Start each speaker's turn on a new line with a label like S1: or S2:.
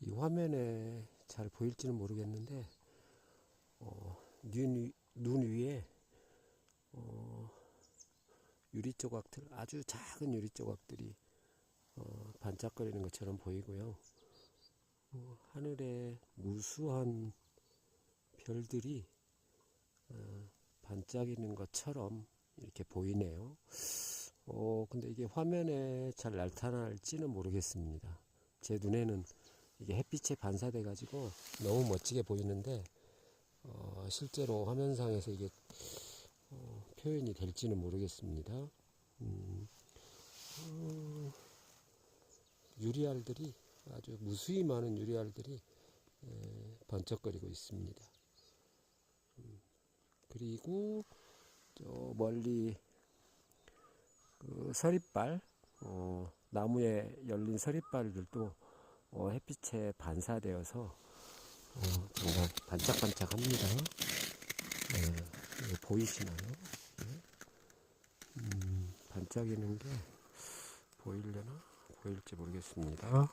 S1: 이 화면에 잘 보일지는 모르겠는데 어, 눈, 위- 눈 위에 어, 유리 조각들 아주 작은 유리 조각들이 어, 반짝거리는 것처럼 보이고요. 어, 하늘에 무수한 별들이 어, 반짝이는 것처럼 이렇게 보이네요. 어, 근데 이게 화면에 잘 나타날지는 모르겠습니다. 제 눈에는 이게 햇빛에 반사돼 가지고 너무 멋지게 보이는데 어, 실제로 화면상에서 이게 어, 표현이 될지는 모르겠습니다. 음, 어, 유리알들이 아주 무수히 많은 유리알들이 에, 번쩍거리고 있습니다. 음, 그리고 저 멀리 그 서리빨 어, 나무에 열린 서리빨들도 어, 햇빛에 반사되어서 어, 정말 반짝반짝합니다. 네, 보이시나요? 네. 음, 반짝이는 게 보이려나? 보일지 모르겠습니다.